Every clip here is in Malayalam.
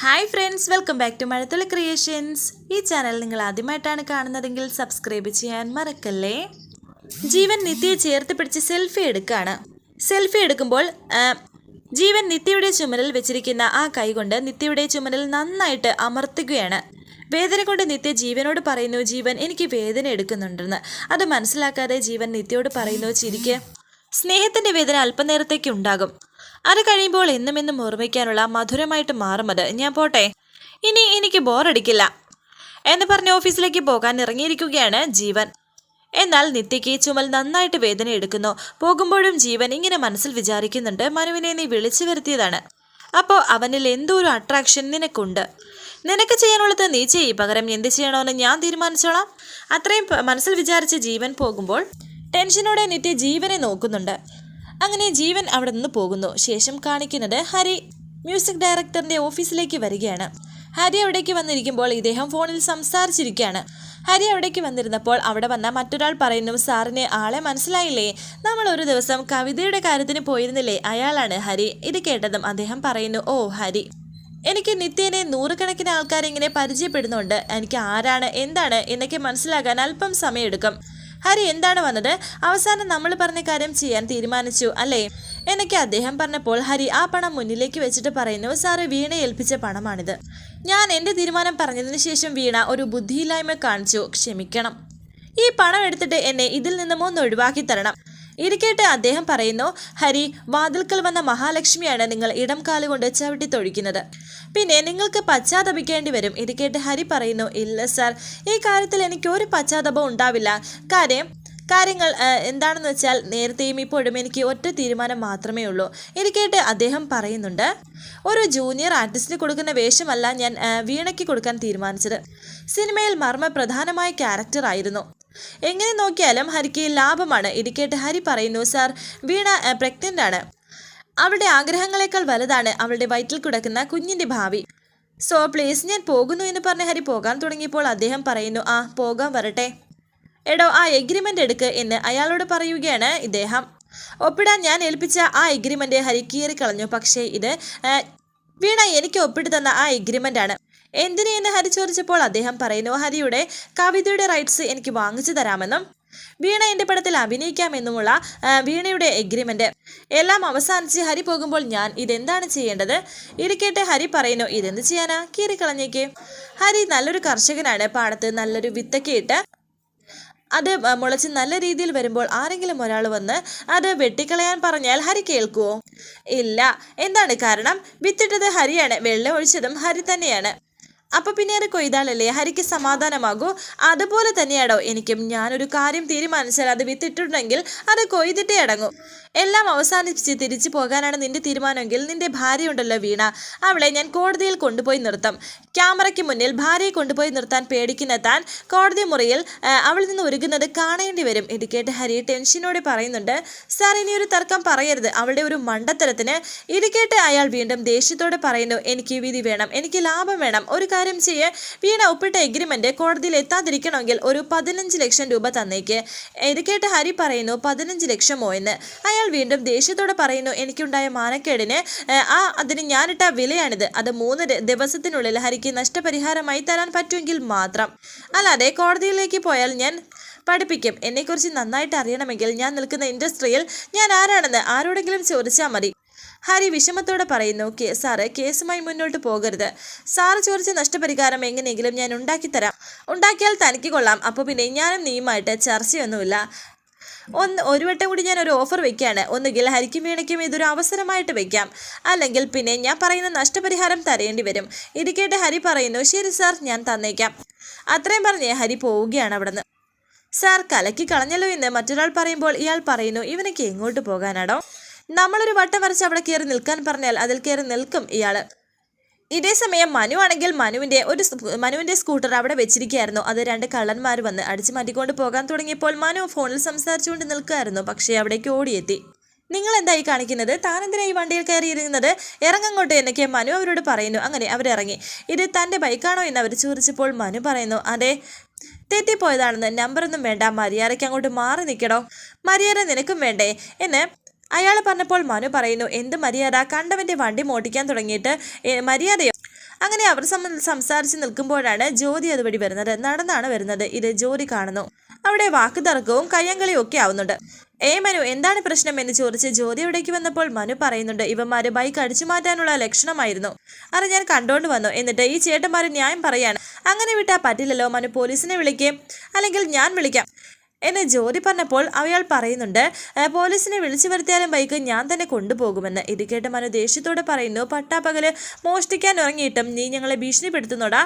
Hi friends welcome back to Mazhathulli creations ഈ ചാനൽ നിങ്ങൾ ആദ്യമായിട്ടാണ് കാണുന്നതെങ്കിൽ സബ്സ്ക്രൈബ് ചെയ്യാൻ മറക്കല്ലേ? ജീവൻ നിത്യയെ ചേർത്ത് പിടിച്ച് സെൽഫി എടുക്കുകയാണ് സെൽഫി എടുക്കുമ്പോൾ ജീവൻ നിത്യയുടെ ചുമലിൽ വെച്ചിരിക്കുന്ന ആ കൈകൊണ്ട് നിത്യയുടെ ചുമലിൽ നന്നായിട്ട് അമർത്തുകയാണ്. വേദന കൊണ്ട് നിത്യ ജീവനോട് പറയുന്നു ജീവൻ എനിക്ക് വേദന എടുക്കുന്നുണ്ടെന്ന്. അത് മനസ്സിലാക്കാതെ ജീവൻ നിത്യയോട് പറയുന്നു ചിരിക്ക്. സ്നേഹത്തിന്റെ വേദന അല്പനേരത്തേക്ക് ഉണ്ടാകും. അത് കഴിയുമ്പോൾ എന്നും എന്നും ഓർമ്മിക്കാനുള്ള മധുരമായിട്ട് മാറും അത് ഞാൻ പോട്ടെ. ഇനി എനിക്ക് ബോറടിക്കില്ല. എന്ന് പറഞ്ഞ് ഓഫീസിലേക്ക് പോകാൻ ഇറങ്ങിയിരിക്കുകയാണ് ജീവൻ. എന്നാൽ നിത്യയ്ക്ക് ചുമൽ നന്നായിട്ട് വേദന എടുക്കുന്നു. പോകുമ്പോഴും ജീവൻ ഇങ്ങനെ മനസ്സിൽ വിചാരിക്കുന്നുണ്ട്. മനുവിനെ നീ വിളിച്ചു വരുത്തിയതാണ്. അപ്പോൾ അവനിൽ എന്തോ ഒരു അട്രാക്ഷൻ നിനക്കുണ്ട്? നിനക്ക് ചെയ്യാനുള്ളത് നീ ചെയ്യ്. പകരം എന്ത് ചെയ്യണമെന്ന് ഞാൻ തീരുമാനിച്ചോളാം. അത്രയും മനസ്സിൽ വിചാരിച്ച് ജീവൻ പോകുമ്പോൾ ടെൻഷനോടെ നിത്യ ജീവനെ നോക്കുന്നുണ്ട്. അങ്ങനെ ജീവൻ അവിടെ നിന്ന് പോകുന്നു. ശേഷം കാണിക്കുന്നത് ഹരി മ്യൂസിക് ഡയറക്ടറിന്റെ ഓഫീസിലേക്ക് വരികയാണ്. ഹരി അവിടേക്ക് വന്നിരിക്കുമ്പോൾ ഇദ്ദേഹം ഫോണിൽ സംസാരിച്ചിരിക്കുകയാണ്. ഹരി അവിടേക്ക് വന്നിരുന്നപ്പോൾ അവിടെ വന്ന മറ്റൊരാൾ പറയുന്നു സാറിന് ആളെ മനസ്സിലായില്ലേ? നമ്മൾ ഒരു ദിവസം കവിതയുടെ കാര്യത്തിന് പോയിരുന്നില്ലേ? അയാളാണ് ഹരി. ഇത് കേട്ടതും അദ്ദേഹം പറയുന്നു ഓ ഹരി. എനിക്ക് നിത്യേനെ നൂറുകണക്കിന് ആൾക്കാരെ ഇങ്ങനെ പരിചയപ്പെടുന്നുണ്ട്. എനിക്ക് ആരാണ് എന്താണ് എന്നൊക്കെ മനസ്സിലാകാൻ അല്പം സമയമെടുക്കും. ഹരി എന്താണ് വന്നത്? അവസാനം നമ്മൾ പറഞ്ഞ കാര്യം ചെയ്യാൻ തീരുമാനിച്ചു അല്ലേ? എന്നൊക്കെ അദ്ദേഹം പറഞ്ഞപ്പോൾ ഹരി ആ പണം മുന്നിലേക്ക് വെച്ചിട്ട് പറയുന്നു സാറ് വീണ ഏൽപ്പിച്ച പണമാണിത്. ഞാൻ എന്റെ തീരുമാനം പറഞ്ഞതിന് ശേഷം വീണ ഒരു ബുദ്ധിയില്ലായ്മ കാണിച്ചു ക്ഷമിക്കണം. ഈ പണം എടുത്തിട്ട് എന്നെ ഇതിൽ നിന്നും ഒന്ന് ഒഴിവാക്കി തരണം. ഇരിക്കട്ടെ അദ്ദേഹം പറയുന്നു ഹരി വാതിൽക്കൽ വന്ന മഹാലക്ഷ്മിയാണ് നിങ്ങൾ ഇടം കാലുകൊണ്ട് ചവിട്ടി തൊഴിക്കുന്നത്. പിന്നെ നിങ്ങൾക്ക് പശ്ചാത്തപിക്കേണ്ടി വരും. ഇരിക്കട്ട് ഹരി പറയുന്നു ഇല്ല സാർ ഈ കാര്യത്തിൽ എനിക്ക് ഒരു പശ്ചാത്തപം ഉണ്ടാവില്ല. കാര്യം കാര്യങ്ങൾ എന്താണെന്ന് വെച്ചാൽ നേരത്തെയും ഇപ്പോഴും എനിക്ക് ഒറ്റ തീരുമാനം മാത്രമേ ഉള്ളൂ. ഇരിക്കട്ടെ അദ്ദേഹം പറയുന്നുണ്ട് ഒരു ജൂനിയർ ആർട്ടിസ്റ്റിന് കൊടുക്കുന്ന വേഷമല്ല ഞാൻ വീണയ്ക്ക് കൊടുക്കാൻ തീരുമാനിച്ചത്. സിനിമയിൽ മർമ്മ പ്രധാനമായ ക്യാരക്ടർ ആയിരുന്നു. എങ്ങനെ നോക്കിയാലും ഹരിക്ക് ലാഭമാണ്. ഇരിക്കേട്ട് ഹരി പറയുന്നു സാർ വീണ പ്രഗ്നന്റ് ആണ്. അവളുടെ ആഗ്രഹങ്ങളെക്കാൾ വലുതാണ് അവളുടെ വയറ്റിൽ കിടക്കുന്ന കുഞ്ഞിന്റെ ഭാവി. സോ പ്ലീസ് ഞാൻ പോകുന്നു എന്ന് പറഞ്ഞ് ഹരി പോകാൻ തുടങ്ങിയപ്പോൾ അദ്ദേഹം പറയുന്നു ആ പോകാൻ വരട്ടെ. എടോ ആ എഗ്രിമെന്റ് എടുക്ക് എന്ന് അയാളോട് പറയുകയാണ് ഇദ്ദേഹം. ഒപ്പിടാൻ ഞാൻ ഏൽപ്പിച്ച ആ എഗ്രിമെന്റ് ഹരി കീറിക്കളഞ്ഞു. പക്ഷേ ഇത് വീണ എനിക്ക് ഒപ്പിട്ട് തന്ന ആ എഗ്രിമെന്റ് ആണ് എന്തിന് എന്ന് ഹരി ചോദിച്ചപ്പോൾ അദ്ദേഹം പറയുന്നു ഹരിയുടെ കവിതയുടെ റൈറ്റ്സ് എനിക്ക് വാങ്ങിച്ചു തരാമെന്നും വീണ എന്റെ പടത്തിൽ അഭിനയിക്കാമെന്നുമുള്ള വീണയുടെ എഗ്രിമെന്റ് എല്ലാം അവസാനിച്ച് ഹരി പോകുമ്പോൾ ഞാൻ ഇതെന്താണ് ചെയ്യേണ്ടത്? ഇരിക്കട്ടെ ഹരി പറയുന്നു ഇതെന്ത് ചെയ്യാനാ? കീറിക്കളഞ്ഞേക്ക് ഹരി നല്ലൊരു കർഷകനാണ് പാടത്ത് നല്ലൊരു വിത്തൊക്കെ ഇട്ട് അത് മുളച്ച് നല്ല രീതിയിൽ വരുമ്പോൾ ആരെങ്കിലും ഒരാൾ വന്ന് അത് വെട്ടിക്കളയാൻ പറഞ്ഞാൽ ഹരി കേൾക്കുവോ? ഇല്ല. എന്താണ് കാരണം? വിത്തിട്ടത് ഹരിയാണ് വെള്ളം ഒഴിച്ചതും ഹരി തന്നെയാണ്. അപ്പൊ പിന്നെ അത് കൊയ്താലല്ലേ? ഹരിക്ക് സമാധാനമാകൂ. അതുപോലെ തന്നെയാണോ എനിക്കും. ഞാനൊരു കാര്യം തീരുമാനിച്ചാൽ അത് വിത്തിട്ടുണ്ടെങ്കിൽ അത് കൊയ്തിട്ടേ അടങ്ങൂ. എല്ലാം അവസാനിപ്പിച്ച് തിരിച്ചു പോകാനാണ് നിന്റെ തീരുമാനമെങ്കിൽ നിന്റെ ഭാര്യയുണ്ടല്ലോ വീണ. അവളെ ഞാൻ കോടതിയിൽ കൊണ്ടുപോയി നിർത്തും. ക്യാമറയ്ക്ക് മുന്നിൽ ഭാര്യയെ കൊണ്ടുപോയി നിർത്താൻ പേടിക്കുന്ന താൻ കോടതി മുറിയിൽ അവളിൽ നിന്ന് ഒരുങ്ങുന്നത് കാണേണ്ടി വരും. ഇത് കേട്ട് ഹരി ടെൻഷനോടെ പറയുന്നുണ്ട് സാർ ഇനി ഒരു തർക്കം പറയരുത്. അവളുടെ ഒരു മണ്ടത്തരത്തിന് ഇത് കേട്ട് അയാൾ വീണ്ടും ദേഷ്യത്തോടെ പറയുന്നു എനിക്ക് വിധി വേണം. എനിക്ക് ലാഭം വേണം. ഒരു കാര്യം ചെയ്യേ. വീണ ഒപ്പിട്ട എഗ്രിമെന്റ് കോടതിയിൽ എത്താതിരിക്കണമെങ്കിൽ ഒരു പതിനഞ്ച് ലക്ഷം രൂപ തന്നേക്ക്. ഇത് കേട്ട് ഹരി പറയുന്നു പതിനഞ്ച് ലക്ഷമോ എന്ന്. അയാൾ വീണ്ടും ദേഷ്യത്തോടെ പറയുന്നു എനിക്കുണ്ടായ മാനക്കേടിന് ആ അതിന് ഞാനിട്ട വിലയാണിത്. അത് മൂന്ന് ദിവസത്തിനുള്ളിൽ ഹരിക്ക് നഷ്ടപരിഹാരമായി തരാൻ പറ്റുമെങ്കിൽ മാത്രം. അല്ലാതെ കോടതിയിലേക്ക് പോയാൽ ഞാൻ പഠിപ്പിക്കും. എന്നെക്കുറിച്ച് നന്നായിട്ട് അറിയണമെങ്കിൽ ഞാൻ നിൽക്കുന്ന ഇൻഡസ്ട്രിയിൽ ഞാൻ ആരാണെന്ന് ആരോടെങ്കിലും ചോദിച്ചാൽ മതി. ഹരി വിഷമത്തോടെ പറയുന്നു കേ സാറ് കേസുമായി മുന്നോട്ട് പോകരുത്. സാറ് ചോദിച്ച നഷ്ടപരിഹാരം എങ്ങനെയെങ്കിലും ഞാൻ ഉണ്ടാക്കിത്തരാം. ഉണ്ടാക്കിയാൽ തനിക്ക് കൊള്ളാം. അപ്പോൾ പിന്നെ ഞാനും നീയുമായിട്ട് ചർച്ചയൊന്നുമില്ല. ഒന്ന് ഒരു വട്ടം കൂടി ഞാൻ ഒരു ഓഫർ വെക്കുകയാണ് ഒന്നുകിൽ ഹരിക്കും വീണയ്ക്കും ഇതൊരു അവസരമായിട്ട് വെക്കാം. അല്ലെങ്കിൽ പിന്നെ ഞാൻ പറയുന്ന നഷ്ടപരിഹാരം തരേണ്ടി വരും. ഇത് കേട്ട് ഹരി പറയുന്നു ശരി സാർ ഞാൻ തന്നേക്കാം. അത്രയും പറഞ്ഞ് ഹരി പോവുകയാണ് അവിടുന്ന്. സാർ കലക്കി കളഞ്ഞല്ലോ എന്ന് മറ്റൊരാൾ പറയുമ്പോൾ ഇയാൾ പറയുന്നു ഇവനൊക്കെ എങ്ങോട്ട് പോകാനാണോ നമ്മളൊരു വട്ടം വരച്ച് അവിടെ കയറി നിൽക്കാൻ പറഞ്ഞാൽ അതിൽ കയറി നിൽക്കും ഇയാൾ. ഇതേ സമയം മനു ആണെങ്കിൽ മനുവിന്റെ ഒരു മനുവിന്റെ സ്കൂട്ടർ അവിടെ വെച്ചിരിക്കുകയായിരുന്നു. അത് രണ്ട് കള്ളന്മാർ വന്ന് അടിച്ചു മാറ്റിക്കൊണ്ട് പോകാൻ തുടങ്ങിയപ്പോൾ മനു ഫോണിൽ സംസാരിച്ചുകൊണ്ട് നിൽക്കുകയായിരുന്നു. പക്ഷേ അവിടേക്ക് ഓടിയെത്തി. നിങ്ങൾ എന്തായി കാണിക്കുന്നത്? താനെന്തിനാ ഈ വണ്ടിയിൽ കയറിയിരുന്നത് ഇറങ്ങങ്ങോട്ട് എന്നൊക്കെ മനു അവരോട് പറയുന്നു. അങ്ങനെ അവരിറങ്ങി ഇത് തന്റെ ബൈക്കാണോ? എന്ന് അവർ ചോദിച്ചപ്പോൾ മനു പറയുന്നു. അതെ. തെറ്റിപ്പോയതാണെന്ന് നമ്പറൊന്നും വേണ്ട. മര്യാദയ്ക്ക് അങ്ങോട്ട് മാറി നിൽക്കണോ? മര്യാദ നിനക്കും വേണ്ടേ. എന്ന് അയാൾ പറഞ്ഞപ്പോൾ മനു പറയുന്നു എന്ത് മര്യാദ? കണ്ടവന്റെ വണ്ടി മോട്ടിക്കാൻ തുടങ്ങിയിട്ട് "ഏ, മര്യാദയോ? അങ്ങനെ അവർ സംസാരിച്ച് നിൽക്കുമ്പോഴാണ് ജ്യോതി അതുവഴി വരുന്നത്. നടന്നാണ് വരുന്നത്. ഇത് ജ്യോതി കാണുന്നു. അവിടെ വാക്ക് തർക്കവും കയ്യങ്കളിയും ഒക്കെ ആവുന്നുണ്ട്. ഏ മനു എന്താണ് പ്രശ്നം? എന്ന് ചോദിച്ച് ജ്യോതി അവിടേക്ക് വന്നപ്പോൾ മനു പറയുന്നുണ്ട് ഇവന്മാര് ബൈക്ക് അടിച്ചു മാറ്റാനുള്ള ലക്ഷണമായിരുന്നു. അത് ഞാൻ കണ്ടോണ്ട് വന്നു. എന്നിട്ട് ഈ ചേട്ടന്മാര് ന്യായം പറയാണ്. അങ്ങനെ വിട്ടാൽ പറ്റില്ലല്ലോ. മനു പോലീസിനെ വിളിക്കേ അല്ലെങ്കിൽ ഞാൻ വിളിക്കാം. എന്ന് ജ്യോതി പറഞ്ഞപ്പോൾ അയാൾ പറയുന്നുണ്ട് പോലീസിനെ വിളിച്ചു വരുത്തിയാലും ബൈക്ക് ഞാൻ തന്നെ കൊണ്ടുപോകുമെന്ന്. ഇത് കേട്ട് മനു ദേഷ്യത്തോടെ പറയുന്നു പട്ടാപ്പകൽ മോഷ്ടിക്കാൻ ഇറങ്ങിയിട്ടും നീ ഞങ്ങളെ ഭീഷണിപ്പെടുത്തുന്നോടാ?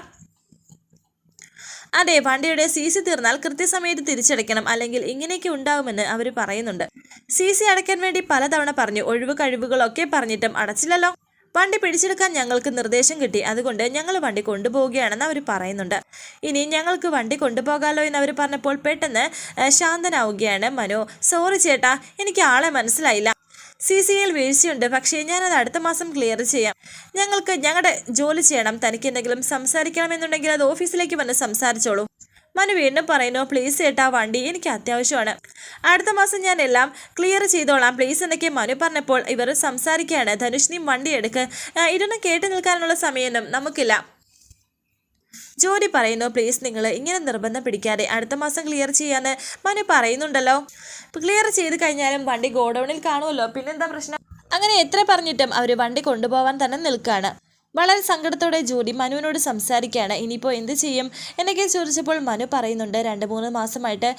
അതെ വണ്ടിയുടെ സി സി തീർന്നാൽ കൃത്യസമയത്ത് തിരിച്ചടയ്ക്കണം അല്ലെങ്കിൽ ഇങ്ങനെയൊക്കെ ഉണ്ടാവുമെന്ന് അവർ പറയുന്നുണ്ട്. സി സി അടയ്ക്കാൻ വേണ്ടി പലതവണ പറഞ്ഞു ഒഴിവ് കഴിവുകളൊക്കെ പറഞ്ഞിട്ടും അടച്ചില്ലല്ലോ? വണ്ടി പിടിച്ചെടുക്കാൻ ഞങ്ങൾക്ക് നിർദ്ദേശം കിട്ടി. അതുകൊണ്ട് ഞങ്ങൾ വണ്ടി കൊണ്ടുപോവുകയാണെന്ന് അവർ പറയുന്നുണ്ട്. ഇനി ഞങ്ങൾക്ക് വണ്ടി കൊണ്ടുപോകാമല്ലോ എന്ന് അവർ പറഞ്ഞപ്പോൾ പെട്ടെന്ന് ശാന്തനാവുകയാണ് മനു. സോറി ചേട്ടാ എനിക്ക് ആളെ മനസ്സിലായില്ല. സി സിയിൽ വീഴ്ചയുണ്ട്. പക്ഷേ ഞാനത് അടുത്ത മാസം ക്ലിയർ ചെയ്യാം. ഞങ്ങൾക്ക് ഞങ്ങളുടെ ജോലി ചെയ്യണം. തനിക്ക് എന്തെങ്കിലും സംസാരിക്കണമെന്നുണ്ടെങ്കിൽ അത് ഓഫീസിലേക്ക് വന്ന് സംസാരിച്ചോളൂ. മനു വീണ്ടും പറയുന്നു പ്ലീസ് ചേട്ടാ വണ്ടി എനിക്ക് അത്യാവശ്യമാണ്. അടുത്ത മാസം ഞാൻ എല്ലാം ക്ലിയർ ചെയ്തോളാം. പ്ലീസ് എന്നൊക്കെ മനു പറഞ്ഞപ്പോൾ ഇവർ സംസാരിക്കുകയാണ്. ധനുഷ് വണ്ടി എടുക്ക്. ഇരുന്ന് കേട്ട് നിൽക്കാനുള്ള സമയമൊന്നും നമുക്കില്ല. ജോലി പറയുന്നു പ്ലീസ് നിങ്ങൾ ഇങ്ങനെ നിർബന്ധം പിടിക്കാതെ അടുത്ത മാസം ക്ലിയർ ചെയ്യാന്ന് മനു പറയുന്നുണ്ടല്ലോ. ക്ലിയർ ചെയ്ത് കഴിഞ്ഞാലും വണ്ടി ഗോഡൌണിൽ കാണുമല്ലോ. പിന്നെന്താ പ്രശ്നം? അങ്ങനെ എത്ര പറഞ്ഞിട്ടും അവർ വണ്ടി കൊണ്ടുപോകാൻ തന്നെ നിൽക്കുകയാണ് വളരെ സങ്കടത്തോടെ ജോലി മനുവിനോട് സംസാരിക്കുകയാണ്. ഇനിയിപ്പോൾ എന്ത് ചെയ്യും എന്നൊക്കെ ചോദിച്ചപ്പോൾ മനു പറയുന്നുണ്ട് രണ്ട് മൂന്ന് മാസമായിട്ട്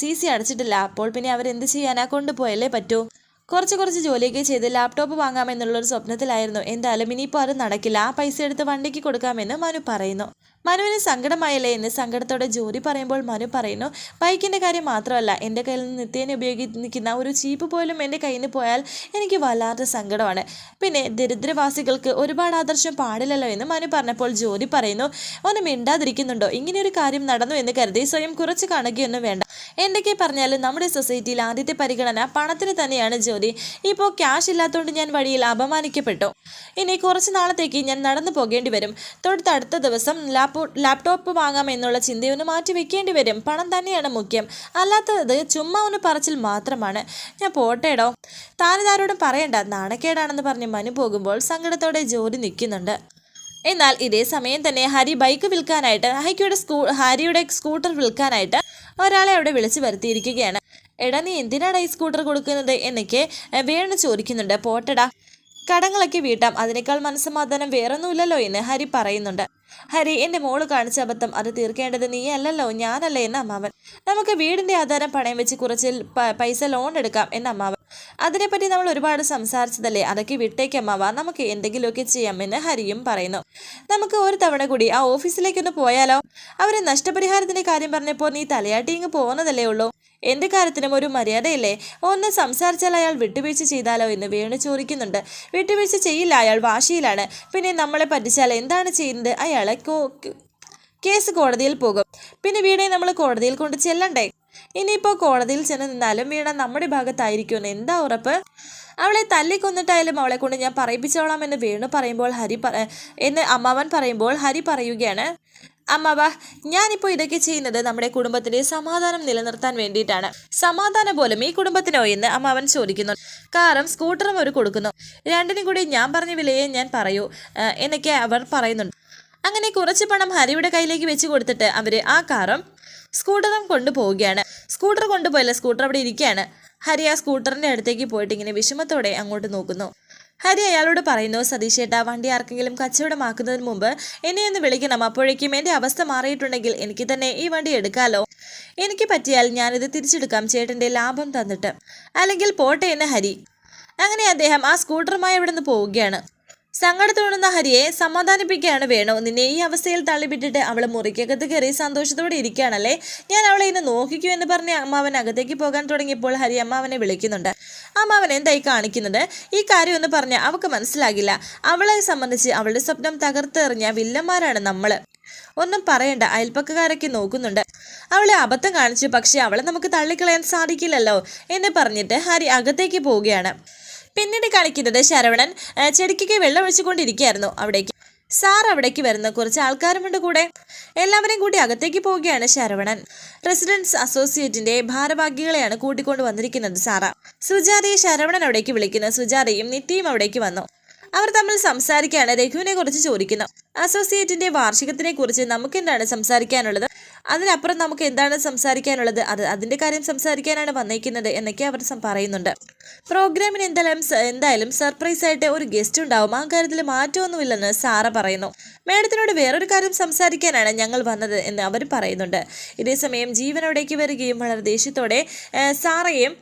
സി സി അടച്ചിട്ടില്ല. അപ്പോൾ പിന്നെ അവരെന്ത് ചെയ്യാനാ? കൊണ്ടുപോയല്ലേ പറ്റൂ? കുറച്ച് കുറച്ച് ജോലിയൊക്കെ ചെയ്ത് ലാപ്ടോപ്പ് വാങ്ങാമെന്നുള്ളൊരു സ്വപ്നത്തിലായിരുന്നു. എന്തായാലും ഇനിയിപ്പോൾ അത് നടക്കില്ല. ആ പൈസ എടുത്ത് വണ്ടിക്ക് കൊടുക്കാമെന്ന് മനു പറയുന്നു. മനുവിന് സങ്കടമായല്ലേ എന്ന് സങ്കടത്തോടെ ജോലി പറയുമ്പോൾ മനു പറയുന്നു ബൈക്കിന്റെ കാര്യം മാത്രമല്ല എന്റെ കയ്യിൽ നിന്ന് നിത്യേന ഉപയോഗിക്കുന്ന ഒരു ചീപ്പ് പോലും എന്റെ കയ്യിൽ നിന്ന് പോയാൽ എനിക്ക് വല്ലാത്ത സങ്കടമാണ്. പിന്നെ ദരിദ്രവാസികൾക്ക് ഒരുപാട് ആദർശം പാടില്ലല്ലോ എന്ന് മനു പറഞ്ഞപ്പോൾ ജോലി പറയുന്നു ഒന്ന് മിണ്ടാതിരിക്കുന്നുണ്ടോ? ഇങ്ങനെയൊരു കാര്യം നടന്നു എന്ന് കരുതി സ്വയം കുറച്ച് കാണുകയൊന്നും വേണ്ട. എന്തൊക്കെ പറഞ്ഞാലും നമ്മുടെ സൊസൈറ്റിയിൽ ആദ്യത്തെ പരിഗണന പണത്തിന് തന്നെയാണ് ജോലി. ഇപ്പോൾ ക്യാഷ് ഇല്ലാത്തതുകൊണ്ട് ഞാൻ വഴിയിൽ അപമാനിക്കപ്പെട്ടു. ഇനി കുറച്ച് നാളത്തേക്ക് ഞാൻ നടന്നു പോകേണ്ടി വരും. തൊട്ടടുത്ത ദിവസം ലാപ്പോ ലാപ്ടോപ്പ് വാങ്ങാം എന്നുള്ള ചിന്തയൊന്ന് മാറ്റി വെക്കേണ്ടി വരും. പണം തന്നെയാണ് മുഖ്യം. അല്ലാത്തത് ചുമ്മാ ഒന്ന് പറച്ചിൽ മാത്രമാണ്. ഞാൻ പോട്ടേടോ. താനിതാരോടും പറയണ്ട. നാണക്കേടാണെന്ന് പറഞ്ഞ് മനു പോകുമ്പോൾ സങ്കടത്തോടെ ജോലി നിൽക്കുന്നുണ്ട്. എന്നാൽ ഇതേ സമയം തന്നെ ഹരി ബൈക്ക് വിൽക്കാനായിട്ട് ഹരിയുടെ സ്കൂ ഹരിയുടെ സ്കൂട്ടർ വിൽക്കാനായിട്ട് ഒരാളെ അവിടെ വിളിച്ചു വരുത്തിയിരിക്കുകയാണ്. എടാ നീ എന്തിനാടാ ഈ സ്കൂട്ടർ കൊടുക്കുന്നത് എന്നൊക്കെ വേണു ചോദിക്കുന്നുണ്ട്. പോട്ടടാ. കടങ്ങളൊക്കെ വീട്ടാം. അതിനേക്കാൾ മനസ്സമാധാനം വേറൊന്നുമില്ലല്ലോ എന്ന് ഹരി പറയുന്നുണ്ട്. ഹരി എന്റെ മോൾ കാണിച്ച അബദ്ധം അത് തീർക്കേണ്ടത് നീ അല്ലല്ലോ ഞാനല്ലേ എന്ന അമ്മാവൻ. നമുക്ക് വീടിന്റെ ആധാരം പണയം വെച്ച് കുറച്ച് പൈസ ലോൺ എടുക്കാം എന്ന അമ്മാവൻ. അതിനെപ്പറ്റി നമ്മൾ ഒരുപാട് സംസാരിച്ചതല്ലേ? അതൊക്കെ വിട്ടേക്ക് അമ്മാവ. നമുക്ക് എന്തെങ്കിലുമൊക്കെ ചെയ്യാമെന്ന് ഹരിയും പറയുന്നു. നമുക്ക് ഒരു തവണ കൂടി ആ ഓഫീസിലേക്കൊന്ന് പോയാലോ? അവരെ നഷ്ടപരിഹാരത്തിന്റെ കാര്യം പറഞ്ഞപ്പോൾ നീ തലയാട്ടി ഇങ്ങ് പോകുന്നതല്ലേ ഉള്ളൂ. എന്ത് കാര്യത്തിനും ഒരു മര്യാദയില്ലേ? ഒന്ന് സംസാരിച്ചാൽ അയാൾ വിട്ടുവീഴ്ച ചെയ്താലോ എന്ന് വേണു ചോദിക്കുന്നുണ്ട്. വിട്ടുവീഴ്ച ചെയ്യില്ല അയാൾ വാശിയിലാണ്. പിന്നെ നമ്മളെ പറ്റിച്ചാൽ എന്താണ് ചെയ്യുന്നത്? അയാളെ കേസ് കോടതിയിൽ പോകും. പിന്നെ വീണെ നമ്മൾ കോടതിയിൽ കൊണ്ട് ചെല്ലണ്ടേ? ഇനിയിപ്പോൾ കോടതിയിൽ ചെന്ന് നിന്നാലും വീണ നമ്മുടെ ഭാഗത്തായിരിക്കുമെന്ന് എന്താ ഉറപ്പ്? അവളെ തല്ലിക്കൊന്നിട്ടായാലും അവളെ കൊണ്ട് ഞാൻ പറയിപ്പിച്ചോളാം എന്ന് വേണു പറയുമ്പോൾ ഹരി പറ എന്ന് അമ്മാവൻ പറയുമ്പോൾ ഹരി പറയുകയാണ്. അമ്മാവ ഞാനിപ്പോൾ ഇതൊക്കെ ചെയ്യുന്നത് നമ്മുടെ കുടുംബത്തിന്റെ സമാധാനം നിലനിർത്താൻ വേണ്ടിയിട്ടാണ്. സമാധാനം പോലും ഈ കുടുംബത്തിനോ എന്ന് അമ്മാവൻ ചോദിക്കുന്നു. കാറും സ്കൂട്ടറും അവർ കൊടുക്കുന്നു. രണ്ടിനും കൂടി ഞാൻ പറഞ്ഞ വിലയെ ഞാൻ പറയൂ എന്നൊക്കെ അവർ പറയുന്നുണ്ട്. അങ്ങനെ കുറച്ച് പണം ഹരിയുടെ കയ്യിലേക്ക് വെച്ച് കൊടുത്തിട്ട് അവർ ആ കാറും സ്കൂട്ടറും കൊണ്ടുപോവുകയാണ്. സ്കൂട്ടർ കൊണ്ടുപോയല്ല സ്കൂട്ടർ അവിടെ ഇരിക്കുകയാണ്. ഹരി ആ സ്കൂട്ടറിന്റെ അടുത്തേക്ക് പോയിട്ട് ഇങ്ങനെ വിഷമത്തോടെ അങ്ങോട്ട് നോക്കുന്നു. ഹരി അയാളോട് പറയുന്നു സതീഷേട്ടാ വണ്ടി ആർക്കെങ്കിലും കച്ചവടമാക്കുന്നതിന് മുമ്പ് എന്നെ ഒന്ന് വിളിക്കണം. അപ്പോഴേക്കും എന്റെ അവസ്ഥ മാറിയിട്ടുണ്ടെങ്കിൽ എനിക്ക് തന്നെ ഈ വണ്ടി എടുക്കാലോ. എനിക്ക് പറ്റിയാൽ ഞാനിത് തിരിച്ചെടുക്കാം ചേട്ടന്റെ ലാഭം തന്നിട്ട്. അല്ലെങ്കിൽ പോട്ടെ എന്ന് ഹരി. അങ്ങനെ അദ്ദേഹം ആ സ്കൂട്ടറുമായി അവിടെ നിന്ന് പോവുകയാണ് സങ്കടത്തോടുന്ന ഹരിയെ സമാധാനിപ്പിക്കുകയാണ് വേണോ. നിന്നെ ഈ അവസ്ഥയിൽ തള്ളിവിട്ടിട്ട് അവൾ മുറിക്കകത്ത് കയറി സന്തോഷത്തോടെ ഇരിക്കുകയാണല്ലേ? ഞാൻ അവളെ ഇന്ന് നോക്കിക്കൂ എന്ന് പറഞ്ഞ് അമ്മാവൻ അകത്തേക്ക് പോകാൻ തുടങ്ങിയപ്പോൾ ഹരി അമ്മാവനെ വിളിക്കുന്നുണ്ട്. അമ്മാവൻ എന്തായി കാണിക്കുന്നത്? ഈ കാര്യം എന്ന് പറഞ്ഞാൽ അവൾക്ക് മനസ്സിലാകില്ല. അവളെ സംബന്ധിച്ച് അവളുടെ സ്വപ്നം തകർത്തെറിഞ്ഞ വില്ലന്മാരാണ് നമ്മൾ ഒന്നും പറയണ്ട അയൽപ്പക്കക്കാരൊക്കെ നോക്കുന്നുണ്ട്. അവളെ അബദ്ധം കാണിച്ചു പക്ഷെ അവളെ നമുക്ക് തള്ളിക്കളയാൻ സാധിക്കില്ലല്ലോ എന്ന് പറഞ്ഞിട്ട് ഹരി അകത്തേക്ക് പോവുകയാണ്. പിന്നീട് കളിക്കുന്നത് ശരവണൻ ചെടിക്കൊക്കെ വെള്ളം ഒഴിച്ചുകൊണ്ടിരിക്കുകയായിരുന്നു അവിടേക്ക്. സാർ അവിടേക്ക് വരുന്ന കുറച്ച് ആൾക്കാരുമുണ്ട് കൂടെ. എല്ലാവരെയും കൂടി അകത്തേക്ക് പോവുകയാണ് ശരവണൻ. റെസിഡൻസ് അസോസിയേറ്റിന്റെ ഭാരവാഹികളെയാണ് കൂട്ടിക്കൊണ്ട് വന്നിരിക്കുന്നത് സാറ. സുജാതയെ ശരവണൻ അവിടേക്ക് വിളിക്കുന്നു സുജാതയും നിത്യയും അവിടേക്ക് വന്നു. അവർ തമ്മിൽ സംസാരിക്കുകയാണ് രഘുവിനെ കുറിച്ച് ചോദിക്കുന്നു. അസോസിയേറ്റിന്റെ വാർഷികത്തിനെ കുറിച്ച് നമുക്കെന്താണ് സംസാരിക്കാനുള്ളത്? അതിനപ്പുറം നമുക്ക് എന്താണ് സംസാരിക്കാനുള്ളത്? അത് അതിന്റെ കാര്യം സംസാരിക്കാനാണ് വന്നേക്കുന്നത് എന്നൊക്കെ അവർ പറയുന്നുണ്ട്. പ്രോഗ്രാമിന് എന്തായാലും എന്തായാലും സർപ്രൈസ് ആയിട്ട് ഒരു ഗസ്റ്റ് ഉണ്ടാവും. ആ കാര്യത്തിൽ മാറ്റമൊന്നുമില്ലെന്ന് സാറ പറയുന്നു. മേഡത്തിനോട് വേറൊരു കാര്യം സംസാരിക്കാനാണ് ഞങ്ങൾ വന്നത് എന്ന് അവർ പറയുന്നുണ്ട്. ഇതേസമയം ജീവനോടേക്ക് വരികയും വളരെ ദേഷ്യത്തോടെ സാറയും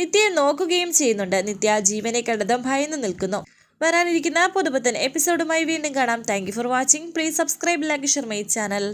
നിത്യയെ നോക്കുകയും ചെയ്യുന്നുണ്ട്. നിത്യ ജീവനെ കണ്ടതും ഭയന്ന് നിൽക്കുന്നു. വരാനിരിക്കുന്ന പുതുപുത്തൻ എപ്പിസോഡുമായി വീണ്ടും കാണാം. Thank for watching please subscribe like share my channel